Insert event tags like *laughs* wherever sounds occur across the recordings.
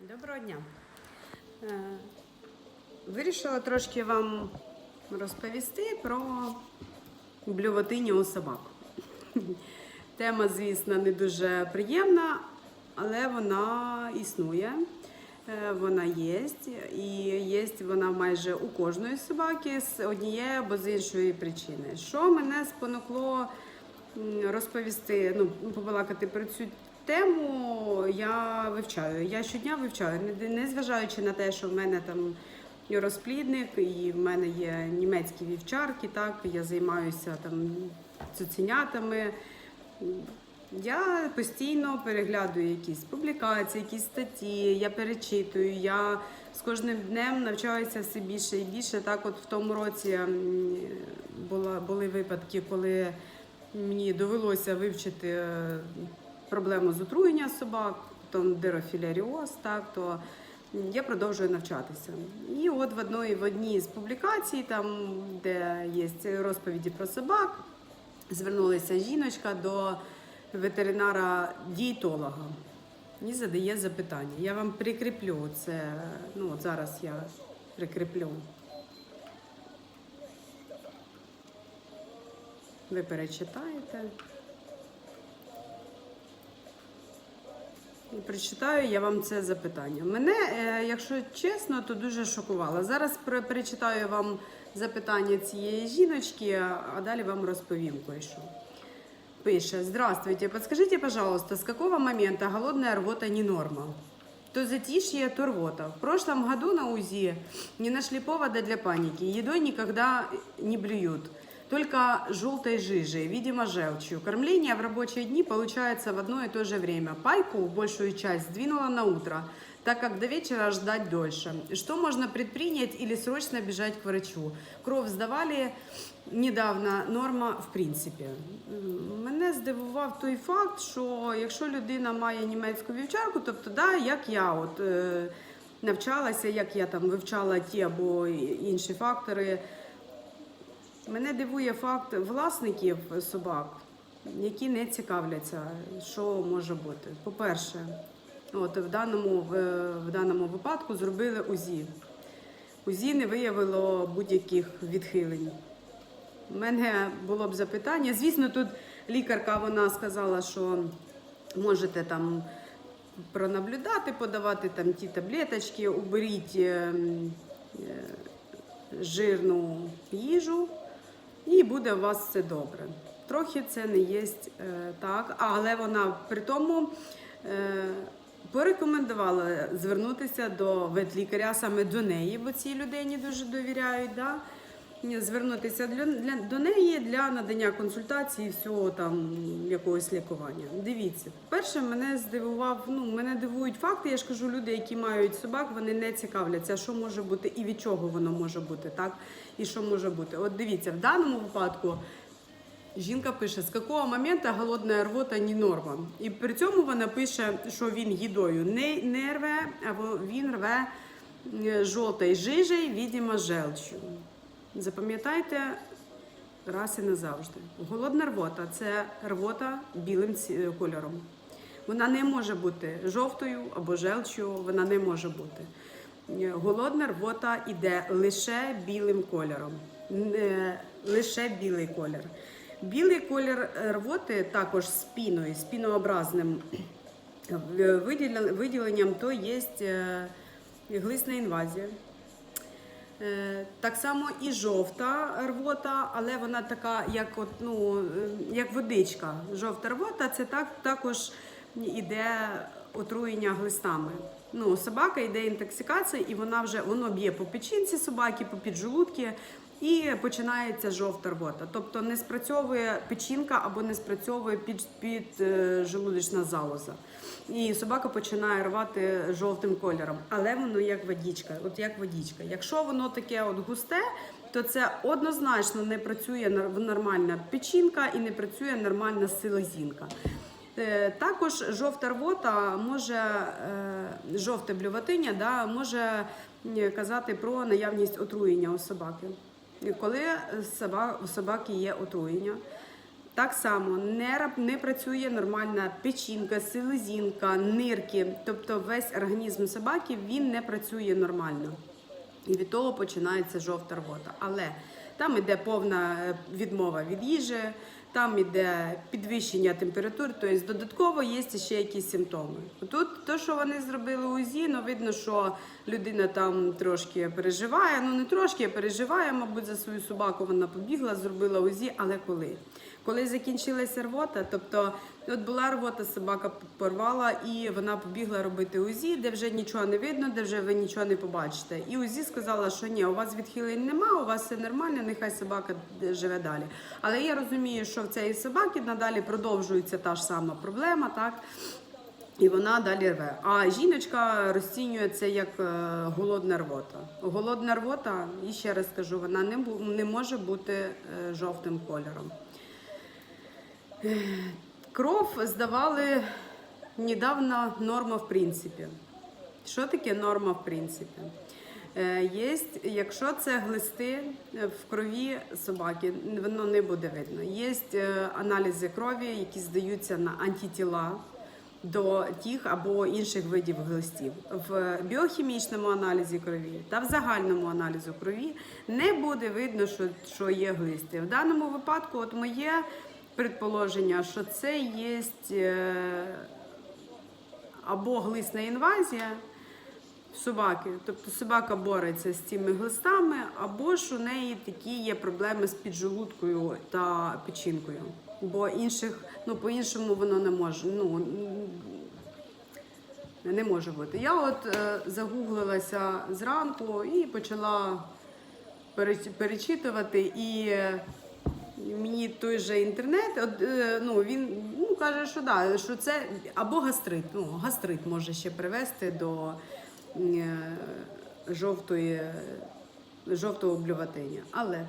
Доброго дня. Е, Вирішила трошки вам розповісти про блювотиню у собак. *laughs* Тема, звісно, не дуже приємна, але вона існує. Е, Вона є, і є вона майже у кожної собаки з однієї або з іншої причини. Що мене спонукло розповісти, ну, побалакати про цю тему, я вивчаю. Я щодня вивчаю, незважаючи на те, що в мене там розплідник, і в мене є німецькі вівчарки, так, я займаюся там цуценятами. Я постійно переглядую якісь публікації, якісь статті, я перечитую, я з кожним днем навчаюся все більше і більше. Так, от в тому році була, були випадки, коли мені довелося вивчити е, проблему з отруєння собак, там дерофіляріоз, так, то я продовжую навчатися. І от в одній, в одній з публікацій, там, де є розповіді про собак, звернулася жіночка до ветеринара-дієтолога і задає запитання. Я вам прикріплю це. Ну, от зараз я прикріплю. Ви перечитаєте. Прочитаю я вам це запитання. Мене, е, якщо чесно, то дуже шокувало. Зараз перечитаю вам запитання цієї жіночки, а далі вам розповім кое-що. Пише, здравствуйте, подскажите, пожалуйста, с какого момента голодная рвота не норма? То затишье, то рвота. В прошлом году на УЗИ не нашли повода для паники. Едой никогда не блюют. Только желтой жижей, видимо, желчью. Кормление в рабочие дни получается в одно и то же время. Пайку большую часть сдвинула на утро, так как до вечера ждать дольше. Что можно предпринять или срочно бежать к врачу? Кровь сдавали недавно, норма в принципі. Мене здивував той факт, що якщо людина має німецьку вівчарку, тобто, да, як я от, е, навчалася, як я там вивчала ті або інші фактори, Мене дивує факт власників собак, які не цікавляться, що може бути. По-перше, от в даному, в, даному випадку зробили УЗІ. УЗІ не виявило будь-яких відхилень. У мене було б запитання. Звісно, тут лікарка вона сказала, що можете там пронаблюдати, подавати там ті таблеточки, уберіть ем, е, жирну їжу, і буде у вас все добре. Трохи це не є е, так, але вона при тому е, порекомендувала звернутися до ветлікаря саме до неї, бо цій людині дуже довіряють. Да? Звернутися для, для, до неї для надання консультації, всього там якогось лікування. Дивіться, перше, мене здивував. Ну мене дивують факти. Я ж кажу, люди, які мають собак, вони не цікавляться, що може бути і від чого воно може бути, так і що може бути. От дивіться, в даному випадку. Жінка пише, з якого моменту голодна рвота не норма. І при цьому вона пише, що він їдою не, не рве, або він рве е, жовтою жижею, видимо, желчю. Запам'ятайте раз і назавжди. Голодна рвота це рвота білим кольором. Вона не може бути жовтою або желчю, вона не може бути. Е, Голодна рвота йде лише білим кольором, Е, лише білий колір. Білий колір рвоти також з піною, з пінообразним е, виділя- виділенням, то є е, глисна інвазія. Е, Так само і жовта рвота, але вона така, як от, ну, е, як водичка. Жовта рвота це так, також іде отруєння глистами. Ну, собака йде інтоксикація, і вона вже воно б'є по печінці собаки, по піджелудки, і починається жовта рвота. Тобто не спрацьовує печінка або не спрацьовує під, під е, желудочна залоза. І собака починає рвати жовтим кольором, але воно як водичка, от як водичка. Якщо воно таке от густе, то це однозначно не працює нормальна печінка і не працює нормальна селезінка. Е, Також жовта рвота може, е, жовте блюватиння да, може казати про наявність отруєння у собаки. Коли у собаки є отруєння, Так само не, не працює нормальна печінка, селезінка, нирки, тобто весь організм собаки він не працює нормально. І від того починається жовта рвота. Але там іде повна е, відмова від їжі, там іде підвищення температур, тобто додатково є ще якісь симптоми. Тут то, що вони зробили УЗІ, ну видно, що людина там трошки переживає. Ну не трошки, переживає, мабуть, за свою собаку. Вона побігла, зробила УЗІ, але коли? Коли закінчилася рвота, тобто от була рвота, собака порвала і вона побігла робити УЗІ, де вже нічого не видно, де вже ви нічого не побачите. І УЗІ сказала, що ні, у вас відхилень нема, у вас все нормально, нехай собака живе далі. Але я розумію, що в цієї собаки надалі продовжується та ж сама проблема, так. І вона далі рве. А жіночка розцінює це як е, голодна рвота. Голодна рвота, і ще раз кажу, вона не, не може бути е, жовтим кольором. Кров здавали недавно норма в принципі. Що таке норма в принципі? Е, Є, якщо це глисти е, в крові собаки, воно не буде видно. Є е, аналізи крові, які здаються на антитіла до тих або інших видів глистів. В біохімічному аналізі крові та в загальному аналізу крові не буде видно, що, що є глисти. В даному випадку, от моє предположення, що це є е, або глисна інвазія собаки, тобто собака бореться з цими глистами, або ж у неї такі є проблеми з піджелудкою та печінкою. Бо інших, ну по-іншому воно не може. Ну не може бути. Я от е, загуглилася зранку і почала переч- перечитувати і. Мені той же інтернет, от, е, ну він ну, каже, що да, що це або гастрит. Ну, гастрит може ще привести до е, жовтої, жовтого блюватиня. Але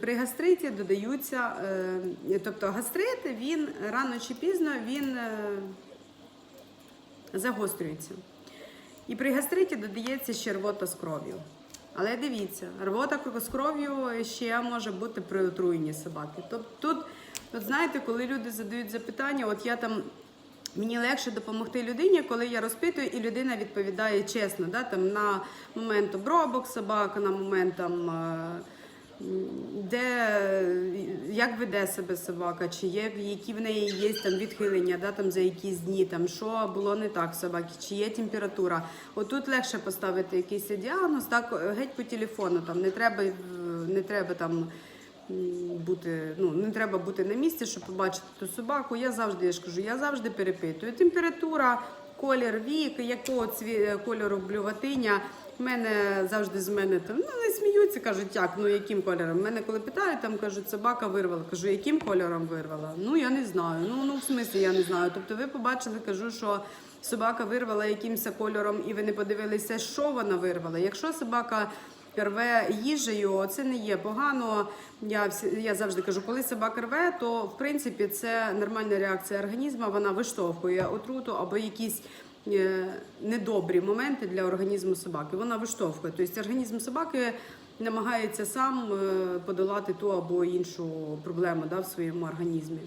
при, гастриті додаються, е, тобто гастрит він рано чи пізно він загострюється. І при гастриті додається ще рвота з кров'ю. Але дивіться, рвота з кров'ю ще може бути при отруєнні собаки. Тобто тут, от знаєте, коли люди задають запитання, от я там. Мені легше допомогти людині, коли я розпитую, і людина відповідає чесно, да, там, на момент обробок собак, на момент там, е, де, як веде себе собака, чи є, які в неї є там, відхилення да, там, за якісь дні, там, що було не так собаки, чи є температура. Отут легше поставити якийсь діагноз, так, геть по телефону, там, не треба, е, не треба там бути, ну не треба бути на місці, щоб побачити ту собаку. Я завжди я ж кажу, я завжди перепитую. Температура, колір, вік, якого цві... кольору блюватиня. В мене завжди з мене там ну не сміються, кажуть, як, ну яким кольором. Мене коли питають, там кажуть, собака вирвала. Кажу, яким кольором вирвала? Ну я не знаю. Ну ну в смислі я не знаю. Тобто ви побачили, кажу, що собака вирвала якимось кольором, і ви не подивилися, що вона вирвала. Якщо собака рве їжею, це не є погано. Я я завжди кажу, коли собака рве, то в принципі це нормальна реакція організму. Вона виштовхує отруту або якісь недобрі моменти для організму собаки. Вона виштовхує. Тобто організм собаки намагається сам е, подолати ту або іншу проблему да, в своєму організмі.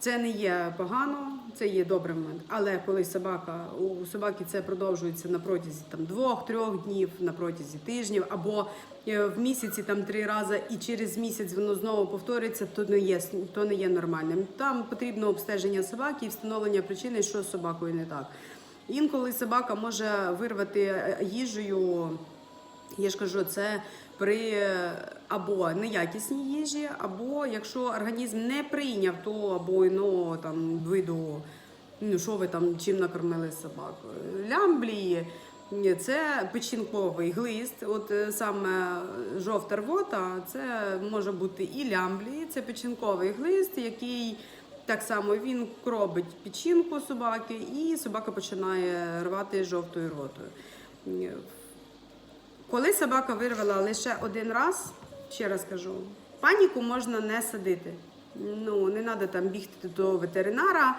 Це не є погано, це є добрий момент. Але коли собака у собаки це продовжується на протязі там двох-трьох днів, на протязі тижнів, або е, в місяці там три рази, і через місяць воно знову повторюється, то не є то не є нормальним. Там потрібно обстеження собаки і встановлення причини, що з собакою не так. Інколи собака може вирвати е, їжею. Я ж кажу, це при або неякісній їжі, або якщо організм не прийняв то або іного там виду, ну що ви там чим накормили собаку. Лямблії це печінковий глист. От е, саме жовта рвота, це може бути і лямблії, це печінковий глист, який так само він кробить печінку собаки, і собака починає рвати жовтою рвотою. Коли собака вирвала лише один раз, ще раз кажу, паніку можна не садити. Ну, не треба там бігти до ветеринара,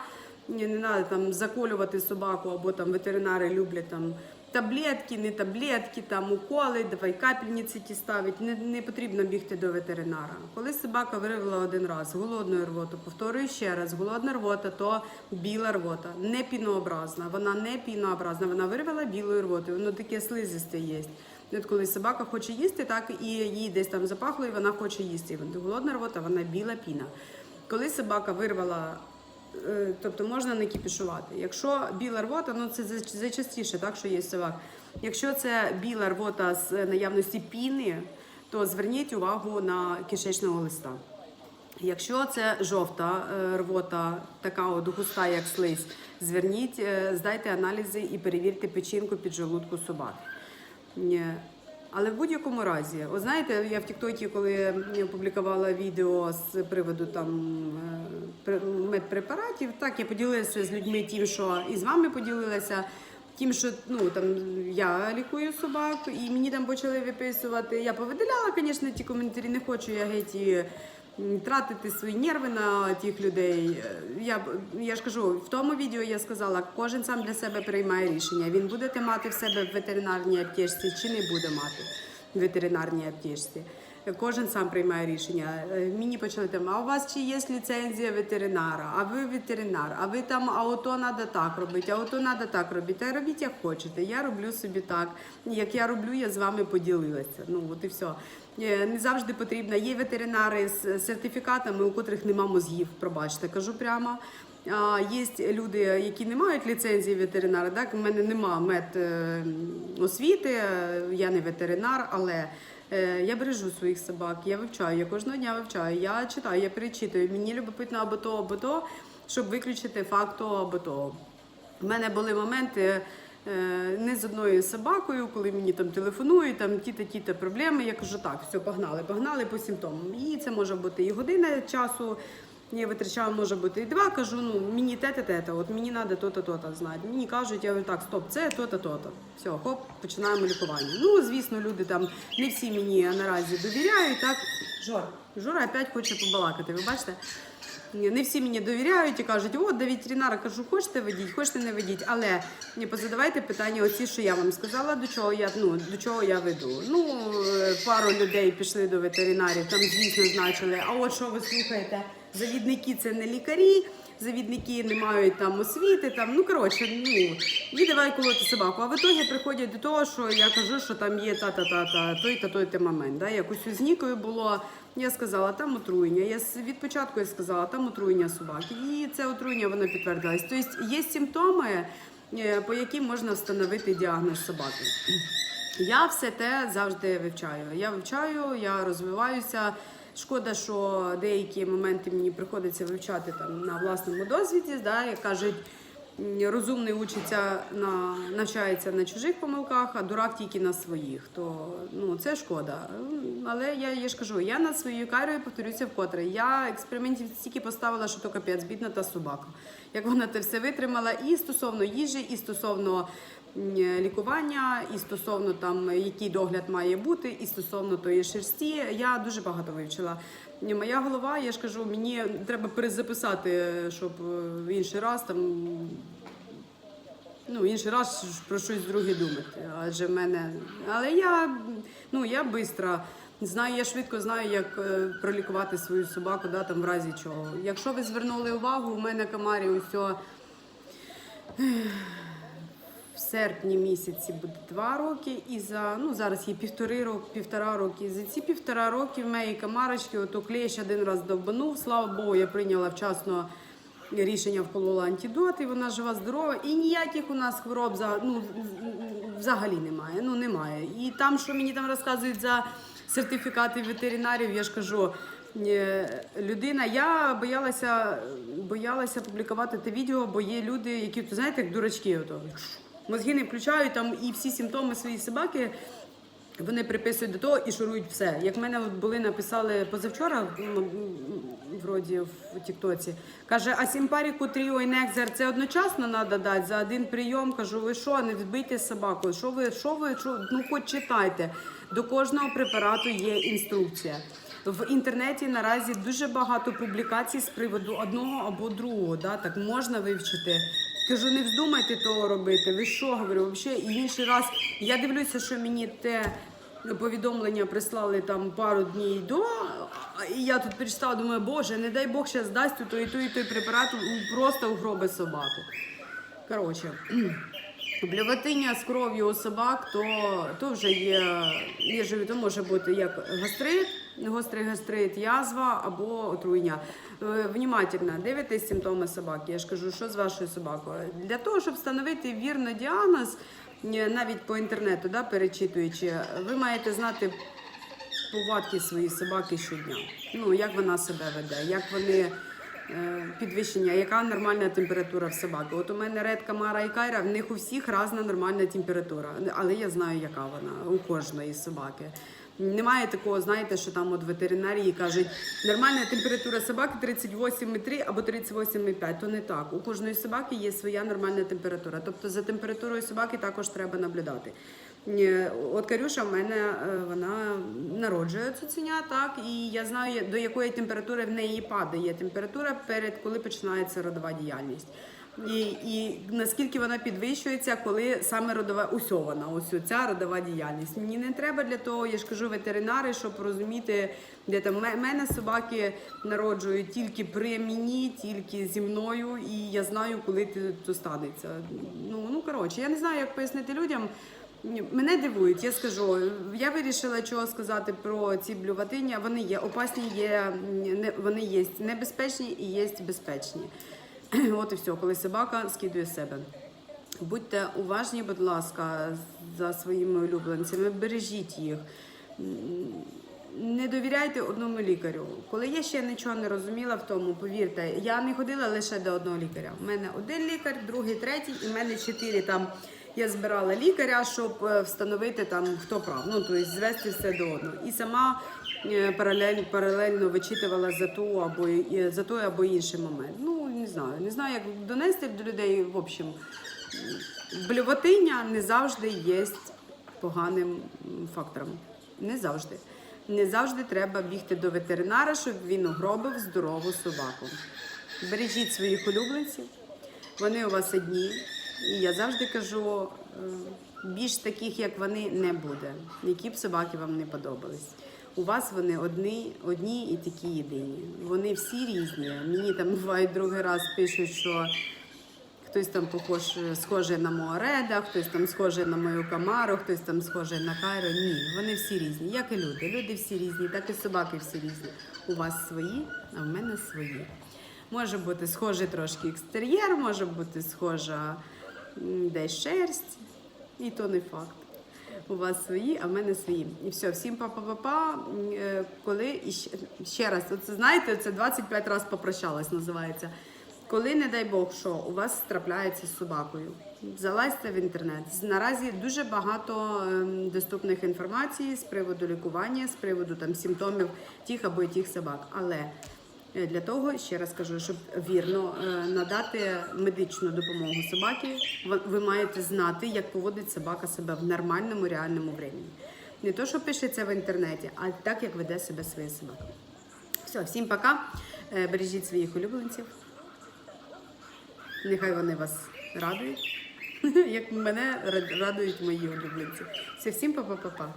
не треба там заколювати собаку, або там ветеринари люблять там таблетки, не таблетки, там уколи, давай капельниці ті ставить. Не, не потрібно бігти до ветеринара. Коли собака виривала один раз голодну рвоту, повторюю ще раз, голодна рвота то біла рвота, не пінообразна. Вона не пінообразна, вона виривала білою рвотою, воно таке слизисте є. От коли собака хоче їсти, так і їй десь там запахло, і вона хоче їсти. Голодна рвота, вона біла піна. Коли собака вирвала Тобто можна не кіпішувати. Якщо біла рвота, ну це за- зачастіше, так що є собак. Якщо це біла рвота з наявності піни, то зверніть увагу на кишечного листа. Якщо це жовта е, рвота, така от густа, як слизь, зверніть, е, здайте аналізи і перевірте печінку під желудку собак. Але в будь-якому разі, от знаєте, я в Тіктокі, коли опублікувала публікувала відео з приводу там е, медпрепаратів, так я поділилася з людьми тим, що і з вами поділилася. Тим, що ну там я лікую собак, і мені там почали виписувати. Я повидаляла, звісно, ті коментарі. Не хочу я геть тратити свої нерви на тих людей. Е, Я я ж кажу, в тому відео я сказала, кожен сам для себе приймає рішення. Він буде мати в себе в ветеринарній аптечці чи не буде мати в ветеринарній аптечці. Кожен сам приймає рішення. Е, Мені почали там, а у вас чи є ліцензія ветеринара? А ви ветеринар? А ви там, а ото треба так робити, а ото треба так робити. Та робіть як хочете. Я роблю собі так. Як я роблю, я з вами поділилася. Ну от і все. Е, Не завжди потрібно. Є ветеринари з сертифікатами, у котрих нема мозгів. Пробачте, кажу прямо. А, Є люди, які не мають ліцензії ветеринара. Так, у мене нема мед е, я не ветеринар, але е, я бережу своїх собак, я вивчаю, я кожного дня вивчаю, я читаю, я перечитую. Мені любопитно або то, або то, щоб виключити факт того або того. У мене були моменти. Е, Не з одною собакою, коли мені там телефонують, там ті-та ті-та проблеми. Я кажу, так, все, погнали, погнали по симптомам. І це може бути і година часу. Я витрачаю, може бути і два. Кажу, ну мені те-те, те-те, от мені треба то-то, то-то знати. Мені кажуть, я говорю, так, стоп, це то-то, то-то. Все, хоп, починаємо лікування. Ну, звісно, люди там не всі мені наразі довіряють. Так, Жора, Жора опять хоче побалакати. Ви бачите? Не всі мені довіряють і кажуть, от до ветеринара кажу, хочете ведіть, хочете не ведіть. Але ні, позадавайте питання, оці, що я вам сказала, до чого я ну до чого я веду. Ну е, пару людей пішли до ветеринарів, там звісно значили. А от що ви слухаєте? Завідники це не лікарі. Завідники не мають там освіти, там ну коротше, ну і давай колоти собаку. А в ітогі приходять до того, що я кажу, що там є та-та-та-та, той та той та момент. Да? Якось з Нікою було. Я сказала, там отруєння. Я від початку я сказала, там отруєння собаки. І це отруєння воно підтвердилось. Тобто є симптоми, е, по яким можна встановити діагноз собаки. Я все те завжди вивчаю. Я вивчаю, я розвиваюся. Шкода, що деякі моменти мені приходиться вивчати там на власному досвіді. Да, як кажуть, розумний учиться на навчається на чужих помилках, а дурак тільки на своїх. То ну це шкода. Але я, я ж кажу, я над своєю карою повторюся вкотре. Я експериментів стільки поставила, що то капець, бідна та собака. Як вона це все витримала, і стосовно їжі, і стосовно лікування, і стосовно там який догляд має бути, і стосовно тої шерсті. Я дуже багато вивчила. Моя голова, я ж кажу, мені треба перезаписати, щоб е, інший раз там. Ну, інший раз про щось друге думати. Адже в мене. Але я ну я швидко знаю, я швидко знаю, як е, пролікувати свою собаку, да, там в разі чого. Якщо ви звернули увагу, у мене комарі усьо в серпні місяці буде два роки, і за ну зараз є півтори роки, півтора роки. За ці півтора роки в моїй комарочки ото клещ один раз довбанув. Слава Богу, я прийняла вчасно рішення, вколола антидот, і вона жива, здорова. І ніяких у нас хвороб ну взагалі немає. Ну немає. І там, що мені там розказують за сертифікати ветеринарів, я ж кажу. е, Людина, я боялася, боялася публікувати те відео, бо є люди, які знаєте, як дурачки, ото мозги не включають там і всі симптоми своєї собаки. Вони приписують до того і шурують все. Як мене були написали позавчора, вроді в Тіктоці, каже, а сімпаріку тріо і некзер це одночасно треба дати за один прийом. Кажу, ви що, не відбийте собаку? Що ви, що ви, що? ну хоч читайте. До кожного препарату є інструкція. В інтернеті наразі дуже багато публікацій з приводу одного або другого. Да? Так можна вивчити. Кажу, не вздумайте того робити. Ви що говорю? Взагалі, і інший раз я дивлюся, що мені те повідомлення прислали там пару днів до. І я тут перечитала, думаю, боже, не дай Бог зараз дасть той, той, і той препарат у- в гроби собаку. Коротше, блюватиння з кров'ю у собак, то, то вже є, живі, то може бути як гастрит, гострий гастрит, язва або отруєння. Е, Внімательно дивитесь симптоми собаки. Я ж кажу, що з вашою собакою. Для того, щоб встановити вірно діагноз, е, навіть по інтернету, да, перечитуючи, ви маєте знати повадки своєї собаки щодня. Ну, як вона себе веде, як вони підвищення, яка нормальна температура в собаки. От у мене Ред, Камара і Кайра, в них у всіх різна нормальна температура. Але я знаю, яка вона у кожної собаки. Немає такого, знаєте, що там от ветеринарії кажуть, нормальна температура собаки 38,3 або 38,5. То не так. У кожної собаки є своя нормальна температура. Тобто за температурою собаки також треба наблюдати. Е, От Карюша в мене е, вона народжує цуценя, так, і я знаю, до якої температури в неї падає температура перед коли починається родова діяльність. І, і наскільки вона підвищується, коли саме родова усьована, ось ця родова діяльність. Мені не треба для того, я ж кажу, ветеринари, щоб розуміти, де там мене собаки народжують тільки при мені, тільки зі мною, і я знаю, коли це станеться. Ну, ну коротше, я не знаю, як пояснити людям. Мене дивують, я скажу. Я вирішила чого сказати про ці блюватиння. Вони є опасні, є вони є небезпечні і є безпечні. *clears throat* От і все, коли собака скидує себе. Будьте уважні, будь ласка, за своїми улюбленцями, бережіть їх. Не довіряйте одному лікарю. Коли я ще нічого не розуміла в тому, повірте, я не ходила лише до одного лікаря. У мене один лікар, другий, третій, і в мене чотири там. Я збирала лікаря, щоб е, встановити там хто прав. Ну тобто звести все до одного. І сама е, паралельно, паралельно вичитувала за ту або за той або інший момент. Ну не знаю, не знаю, як донести до людей. В общем, блюватиння не завжди є поганим фактором. Не завжди. Не завжди треба бігти до ветеринара, щоб він угробив здорову собаку. Бережіть своїх улюбленців, вони у вас одні. І я завжди кажу, е, більш таких, як вони, не буде. Які б собаки вам не подобались. У вас вони одні, одні і такі єдині. Вони всі різні. Мені там буває другий раз пишуть, що Хтось там похож, схожий на Моареда, хтось там схожий на мою камару, хтось там схожий на Кайро. Ні, вони всі різні, як і люди. Люди всі різні, так і собаки всі різні. У вас свої, а в мене свої. Може бути схожий трошки екстер'єр, може бути схожа десь шерсть, і то не факт. У вас свої, а в мене свої. І все, всім па-па-па-па. Е, Коли і ще, ще раз, оце знаєте, це 25 разів попрощалась, називається. Коли, не дай Бог, що у вас трапляється з собакою, залазьте в інтернет. Наразі дуже багато ем, доступних інформацій з приводу лікування, з приводу там симптомів тих або тих собак. Але для того, ще раз кажу, щоб вірно е, надати медичну допомогу собаки, ви- ви маєте знати, як поводить собака себе в нормальному реальному времені. Не то, що пишеться в інтернеті, а так, як веде себе своя собака. Все, всім пока. Е, Бережіть своїх улюбленців. Нехай вони вас радують, *laughs* як мене радують мої улюбленці. Все, всім па-па-па-па.